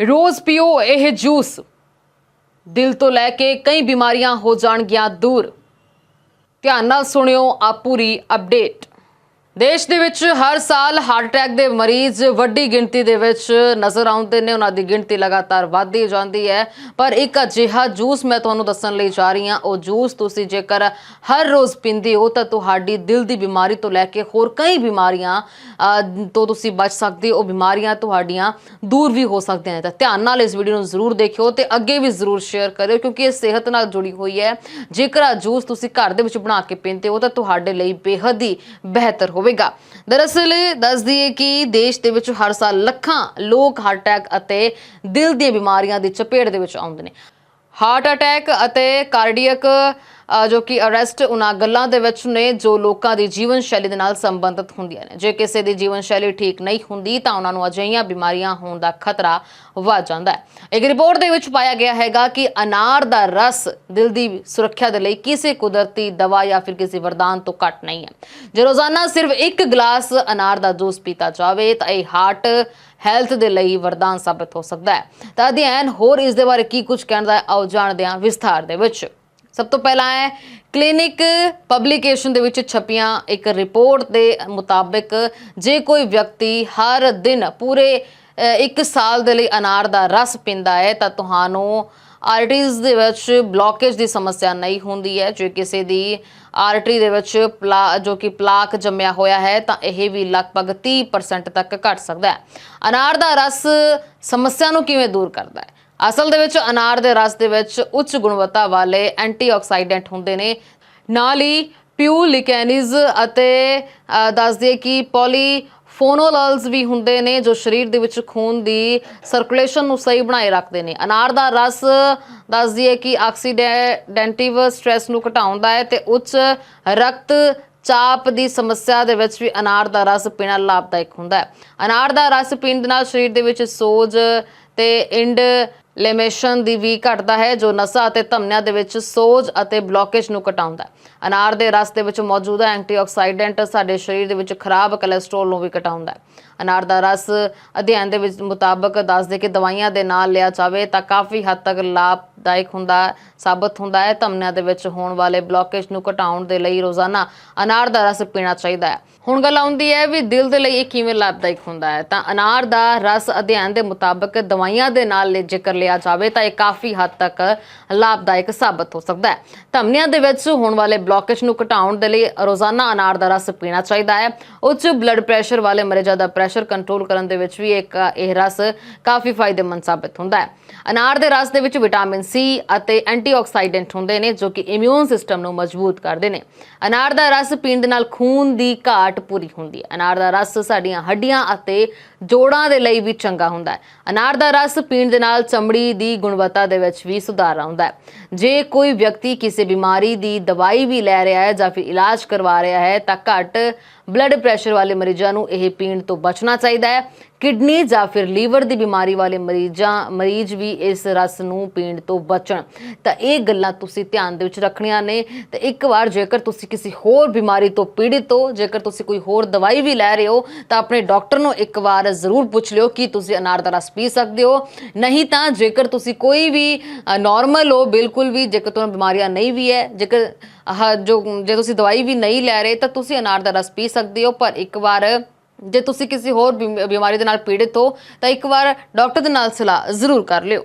ਰੋਜ਼ ਪੀਓ ਇਹ ਜੂਸ। ਦਿਲ ਤੋਂ ਲੈ ਕੇ ਕਈ ਬਿਮਾਰੀਆਂ ਹੋ ਜਾਣਗੀਆਂ ਦੂਰ। ਧਿਆਨ ਨਾਲ ਸੁਣਿਓ ਆ ਪੂਰੀ ਅਪਡੇਟ। ਦੇਸ਼ ਦੇ ਵਿੱਚ ਹਰ ਸਾਲ ਹਾਰਟ ਅਟੈਕ ਦੇ ਮਰੀਜ਼ ਵੱਡੀ ਗਿਣਤੀ ਦੇ ਵਿੱਚ ਨਜ਼ਰ ਆਉਂਦੇ ਨੇ। ਉਹਨਾਂ ਦੀ ਗਿਣਤੀ ਲਗਾਤਾਰ ਵੱਧਦੀ ਜਾਂਦੀ ਹੈ। ਪਰ ਇੱਕ ਅਜਿਹਾ ਜੂਸ ਮੈਂ ਤੁਹਾਨੂੰ ਦੱਸਣ ਲਈ ਜਾ ਰਹੀ ਹਾਂ। ਉਹ ਜੂਸ ਤੁਸੀਂ ਜੇਕਰ ਹਰ ਰੋਜ਼ ਪੀਂਦੇ ਹੋ ਤਾਂ ਤੁਹਾਡੀ ਦਿਲ ਦੀ ਬਿਮਾਰੀ ਤੋਂ ਲੈ ਕੇ ਹੋਰ ਕਈ ਬਿਮਾਰੀਆਂ ਤੋਂ ਤੁਸੀਂ ਬਚ ਸਕਦੇ ਹੋ। ਉਹ ਬਿਮਾਰੀਆਂ ਤੁਹਾਡੀਆਂ ਦੂਰ ਵੀ ਹੋ ਸਕਦੀਆਂ ਨੇ। ਤਾਂ ਧਿਆਨ ਨਾਲ ਇਸ ਵੀਡੀਓ ਨੂੰ ਜ਼ਰੂਰ ਦੇਖਿਓ ਤੇ ਅੱਗੇ ਵੀ ਜ਼ਰੂਰ ਸ਼ੇਅਰ ਕਰਿਓ ਕਿਉਂਕਿ ਇਹ ਸਿਹਤ ਨਾਲ ਜੁੜੀ ਹੋਈ ਹੈ। ਜੇਕਰ ਆ ਜੂਸ ਤੁਸੀਂ ਘਰ ਦੇ ਵਿੱਚ ਬਣਾ ਕੇ ਪੀਂਦੇ ਹੋ ਤਾਂ ਤੁਹਾਡੇ ਲਈ ਬੇਹੱਦ ਹੀ ਬਿਹਤਰ ਹੋਵੇ ਹੋਵੇਗਾ। ਦਰਅਸਲ ਦੱਸ ਦਈਏ ਕਿ ਦੇਸ਼ ਦੇ ਵਿੱਚ ਹਰ ਸਾਲ ਲੱਖਾਂ ਲੋਕ ਹਾਰਟ ਅਟੈਕ ਅਤੇ ਦਿਲ ਦੀਆਂ ਬਿਮਾਰੀਆਂ ਦੀ ਚਪੇਟ ਦੇ ਵਿੱਚ ਆਉਂਦੇ ਨੇ। ਹਾਰਟ ਅਟੈਕ ਅਤੇ ਕਾਰਡੀਅਕ ਜੋ ਕਿ ਅਰੈਸਟ ਉਹਨਾਂ ਗੱਲਾਂ ਦੇ ਵਿੱਚ ਨੇ ਜੋ ਲੋਕਾਂ ਦੀ ਜੀਵਨ ਸ਼ੈਲੀ ਦੇ ਨਾਲ ਸੰਬੰਧਿਤ ਹੁੰਦੀਆਂ ਨੇ। ਜੇ ਕਿਸੇ ਦੀ ਜੀਵਨ ਸ਼ੈਲੀ ਠੀਕ ਨਹੀਂ ਹੁੰਦੀ ਤਾਂ ਉਹਨਾਂ ਨੂੰ ਅਜਿਹੀਆਂ ਬਿਮਾਰੀਆਂ ਹੋਣ ਦਾ ਖਤਰਾ ਵੱਧ ਜਾਂਦਾ ਹੈ। ਇੱਕ ਰਿਪੋਰਟ ਦੇ ਵਿੱਚ ਪਾਇਆ ਗਿਆ ਹੈਗਾ ਕਿ ਅਨਾਰ ਦਾ ਰਸ ਦਿਲ ਦੀ ਸੁਰੱਖਿਆ ਦੇ ਲਈ ਕਿਸੇ ਕੁਦਰਤੀ ਦਵਾ ਜਾਂ ਫਿਰ ਕਿਸੇ ਵਰਦਾਨ ਤੋਂ ਘੱਟ ਨਹੀਂ ਹੈ। ਜੇ ਰੋਜ਼ਾਨਾ ਸਿਰਫ ਇੱਕ ਗਲਾਸ ਅਨਾਰ ਦਾ ਜੂਸ ਪੀਤਾ ਜਾਵੇ ਤਾਂ ਇਹ ਹਾਰਟ ਹੈਲਥ ਦੇ ਲਈ ਵਰਦਾਨ ਸਾਬਤ ਹੋ ਸਕਦਾ ਹੈ। ਤਾਂ ਅਧਿਐਨ ਹੋਰ ਇਸ ਦੇ ਬਾਰੇ ਕੀ ਕੁਝ ਕਹਿਣ ਦਾ ਆਓ ਜਾਣਦੇ ਹਾਂ ਵਿਸਥਾਰ ਦੇ ਵਿੱਚ। ਸਭ ਤੋਂ ਪਹਿਲਾਂ ਹੈ, ਕਲੀਨਿਕ ਪਬਲੀਕੇਸ਼ਨ ਦੇ ਵਿੱਚ ਛਪੀਆਂ ਇੱਕ ਰਿਪੋਰਟ ਦੇ ਮੁਤਾਬਕ ਜੇ ਕੋਈ ਵਿਅਕਤੀ ਹਰ ਦਿਨ ਪੂਰੇ ਇੱਕ ਸਾਲ ਦੇ ਲਈ ਅਨਾਰ ਦਾ ਰਸ ਪੀਂਦਾ ਹੈ, ਤਾਂ ਤੁਹਾਨੂੰ ਆਰਟਰੀਜ਼ ਦੇ ਵਿੱਚ ਬਲੌਕੇਜ ਦੀ ਸਮੱਸਿਆ ਨਹੀਂ ਹੁੰਦੀ ਹੈ, ਜੇ ਕਿਸੇ ਦੀ ਆਰਟਰੀ ਦੇ ਵਿੱਚ ਪਲਾ, ਜੋ ਕਿ ਪਲਾਕ ਜੰਮਿਆ ਹੋਇਆ ਹੈ, ਤਾਂ ਇਹ ਵੀ ਲਗਭਗ 30% ਤੱਕ ਘਟ ਸਕਦਾ ਹੈ। ਅਨਾਰ ਦਾ ਰਸ ਸਮੱਸਿਆ ਨੂੰ ਕਿਵੇਂ ਦੂਰ ਕਰਦਾ ਹੈ? ਅਸਲ ਦੇ ਵਿੱਚ ਅਨਾਰ ਦੇ ਰਸ ਦੇ ਵਿੱਚ ਉੱਚ ਗੁਣਵੱਤਾ ਵਾਲੇ ਐਂਟੀਆਕਸਾਈਡੈਂਟ ਹੁੰਦੇ ਨੇ। ਨਾਲ ਹੀ ਪਿਊਲਿਕੈਨਿਜ਼ ਅਤੇ ਅ, ਕਿ ਪੋਲੀ ਫੋਨੋਲਸ ਵੀ ਹੁੰਦੇ ਨੇ ਜੋ ਸਰੀਰ ਦੇ ਵਿੱਚ ਖੂਨ ਦੀ ਸਰਕੂਲੇਸ਼ਨ ਨੂੰ ਸਹੀ ਬਣਾਏ ਰੱਖਦੇ ਨੇ। ਅਨਾਰ ਦਾ ਰਸ ਦੱਸ ਦਈਏ ਕਿ ਆਕਸੀਡੈਂਟਿਵ ਸਟ੍ਰੈਸ ਨੂੰ ਘਟਾਉਂਦਾ ਹੈ ਤੇ ਉੱਚ ਰਕਤ ਚਾਪ ਦੀ ਸਮੱਸਿਆ ਦੇ ਵਿੱਚ ਵੀ ਅਨਾਰ ਦਾ ਰਸ ਪੀਣਾ ਲਾਭਦਾਇਕ ਹੁੰਦਾ ਹੈ। ਅਨਾਰ ਦਾ ਰਸ ਪੀਣ ਦੇ ਨਾਲ ਸਰੀਰ ਦੇ ਵਿੱਚ ਸੋਜ ਤੇ ਇੰਡ ਲੈਮੇਸ਼ਨ ਦੀ ਵੀ ਘਟਦਾ ਹੈ, ਜੋ ਨਸਾਂ ਅਤੇ ਧਮਨੀਆਂ ਦੇ ਵਿੱਚ ਸੋਜ ਅਤੇ ਬਲੌਕੇਜ ਨੂੰ ਘਟਾਉਂਦਾ ਹੈ। ਅਨਾਰ ਦੇ ਰਸ ਦੇ ਵਿੱਚ ਮੌਜੂਦ ਐਂਟੀਆਕਸਾਈਡੈਂਟ ਸਾਡੇ ਸਰੀਰ ਦੇ ਵਿੱਚ ਖਰਾਬ ਕੋਲੇਸਟ੍ਰੋਲ ਨੂੰ ਵੀ ਘਟਾਉਂਦਾ ਹੈ। ਅਨਾਰ ਦਾ ਰਸ ਅਧਿਐਨ ਦੇ ਵਿੱਚ ਮੁਤਾਬਕ ਦੱਸਦੇ ਕਿ ਦਵਾਈਆਂ ਦੇ ਨਾਲ ਲਿਆ ਜਾਵੇ ਤਾਂ ਕਾਫੀ ਹੱਦ ਤੱਕ ਲਾਭ ਲਾਭਦਾਇਕ ਹੁੰਦਾ, ਸਾਬਤ ਹੁੰਦਾ ਹੈ। ਧਮਨਿਆਂ ਦੇ ਵਿੱਚ ਹੋਣ ਵਾਲੇ ਬਲੌਕੇਜ ਨੂੰ ਘਟਾਉਣ ਦੇ ਲਈ ਰੋਜ਼ਾਨਾ ਅਨਾਰ ਦਾ ਰਸ ਪੀਣਾ ਚਾਹੀਦਾ ਹੈ। ਹੁਣ ਗੱਲ ਆਉਂਦੀ ਹੈ ਵੀ ਦਿਲ ਦੇ ਲਈ ਇਹ ਕਿਵੇਂ ਲਾਭਦਾਇਕ ਹੁੰਦਾ ਹੈ। ਤਾਂ ਅਨਾਰ ਦਾ ਰਸ ਅਧਿਐਨ ਦੇ ਮੁਤਾਬਕ ਦਵਾਈਆਂ ਦੇ ਨਾਲ ਜੇਕਰ ਲਿਆ ਜਾਵੇ, ਤਾਂ ਇਹ ਕਾਫੀ ਹੱਦ ਤੱਕ ਲਾਭਦਾਇਕ ਸਾਬਤ ਹੋ ਸਕਦਾ ਹੈ। ਧਮਨਿਆਂ ਦੇ ਵਿੱਚ ਹੋਣ ਵਾਲੇ ਬਲੌਕੇਜ ਨੂੰ ਘਟਾਉਣ ਦੇ ਲਈ ਰੋਜ਼ਾਨਾ ਅਨਾਰ ਦਾ ਰਸ ਪੀਣਾ ਚਾਹੀਦਾ ਹੈ। ਉੱਚ ਬਲੱਡ ਪ੍ਰੈਸ਼ਰ ਵਾਲੇ ਮਰੀਜ਼ਾਂ ਦਾ ਪ੍ਰੈਸ਼ਰ ਕੰਟਰੋਲ ਕਰਨ ਦੇ ਵਿੱਚ ਵੀ ਇੱਕ ਇਹ ਰਸ ਕਾਫੀ ਫਾਇਦੇਮੰਦ ਸਾਬਤ ਹੁੰਦਾ ਹੈ। ਅਨਾਰ ਦੇ ਰਸ ਦੇ ਵਿੱਚ ਵਿਟਾਮਿਨ ਸੀ ਅਤੇ ਐਂਟੀਆਕਸਾਈਡੈਂਟ ਹੁੰਦੇ ਨੇ ਜੋ ਕਿ ਇਮਿਊਨ ਸਿਸਟਮ ਨੂੰ ਮਜ਼ਬੂਤ ਕਰਦੇ ਨੇ। ਅਨਾਰ ਦਾ ਰਸ ਪੀਣ ਦੇ ਨਾਲ ਖੂਨ ਦੀ ਘਾਟ ਪੂਰੀ ਹੁੰਦੀ ਹੈ। ਅਨਾਰ ਦਾ ਰਸ ਸਾਡੀਆਂ ਹੱਡੀਆਂ ਅਤੇ ਜੋੜਾਂ ਦੇ ਲਈ ਵੀ ਚੰਗਾ ਹੁੰਦਾ ਹੈ। ਅਨਾਰ ਦਾ ਰਸ ਪੀਣ ਦੇ ਨਾਲ ਚਮੜੀ ਦੀ ਗੁਣਵੱਤਾ ਦੇ ਵਿੱਚ ਵੀ ਸੁਧਾਰ ਆਉਂਦਾ ਹੈ। ਜੇ ਕੋਈ ਵਿਅਕਤੀ ਕਿਸੇ ਬਿਮਾਰੀ ਦੀ ਦਵਾਈ ਵੀ ਲੈ ਰਿਹਾ ਹੈ ਜਾਂ ਫਿਰ ਇਲਾਜ ਕਰਵਾ ਰਿਹਾ ਹੈ ਤਾਂ ਘੱਟ ਬਲੱਡ ਪ੍ਰੈਸ਼ਰ ਵਾਲੇ ਮਰੀਜ਼ਾਂ ਨੂੰ ਇਹ ਪੀਣ ਤੋਂ ਬਚਣਾ ਚਾਹੀਦਾ ਹੈ। ਕਿਡਨੀ ਜਾਂ ਫਿਰ ਲੀਵਰ ਦੀ ਬਿਮਾਰੀ ਵਾਲੇ ਮਰੀਜ਼ਾਂ, ਮਰੀਜ਼ ਵੀ ਇਸ ਰਸ ਨੂੰ ਪੀਣ ਤੋਂ ਬਚਣ। ਤਾਂ ਇਹ ਗੱਲਾਂ ਤੁਸੀਂ ਧਿਆਨ ਦੇ ਵਿੱਚ ਰੱਖਣੀਆਂ ਨੇ। ਤੇ ਇੱਕ ਵਾਰ ਜੇਕਰ ਤੁਸੀਂ ਕਿਸੇ ਹੋਰ ਬਿਮਾਰੀ ਤੋਂ ਪੀੜਿਤ ਹੋ, ਜੇਕਰ ਤੁਸੀਂ ਕੋਈ ਹੋਰ ਦਵਾਈ ਵੀ ਲੈ ਰਹੇ ਹੋ, ਤਾਂ ਆਪਣੇ ਡਾਕਟਰ ਨੂੰ ਇੱਕ ਵਾਰ ਜ਼ਰੂਰ ਪੁੱਛ ਲਿਓ ਕਿ ਤੁਸੀਂ ਅਨਾਰ ਦਾ ਰਸ ਪੀ ਸਕਦੇ ਹੋ। ਨਹੀਂ ਤਾਂ ਜੇਕਰ ਤੁਸੀਂ ਕੋਈ ਵੀ ਨਾਰਮਲ ਹੋ, ਬਿਲਕੁਲ ਵੀ, ਜੇਕਰ ਤੁਹਾਨੂੰ ਬਿਮਾਰੀਆਂ ਨਹੀਂ ਵੀ ਹੈ, ਜੇਕਰ ਜੋ, ਜੇ ਤੁਸੀਂ ਦਵਾਈ ਵੀ ਨਹੀਂ ਲੈ ਰਹੇ ਤਾਂ ਤੁਸੀਂ ਅਨਾਰ ਦਾ ਰਸ ਪੀ ਸਕਦੇ ਹੋ, ਪਰ ਇੱਕ ਵਾਰ ਜੇ ਤੁਸੀਂ ਕਿਸੇ ਹੋਰ ਬਿਮ- ਬਿਮਾਰੀ ਦੇ ਨਾਲ ਪੀੜਿਤ ਹੋ ਤਾਂ ਇੱਕ ਵਾਰ ਡਾਕਟਰ ਦੇ ਨਾਲ ਸਲਾਹ ਜ਼ਰੂਰ ਕਰ ਲਿਓ।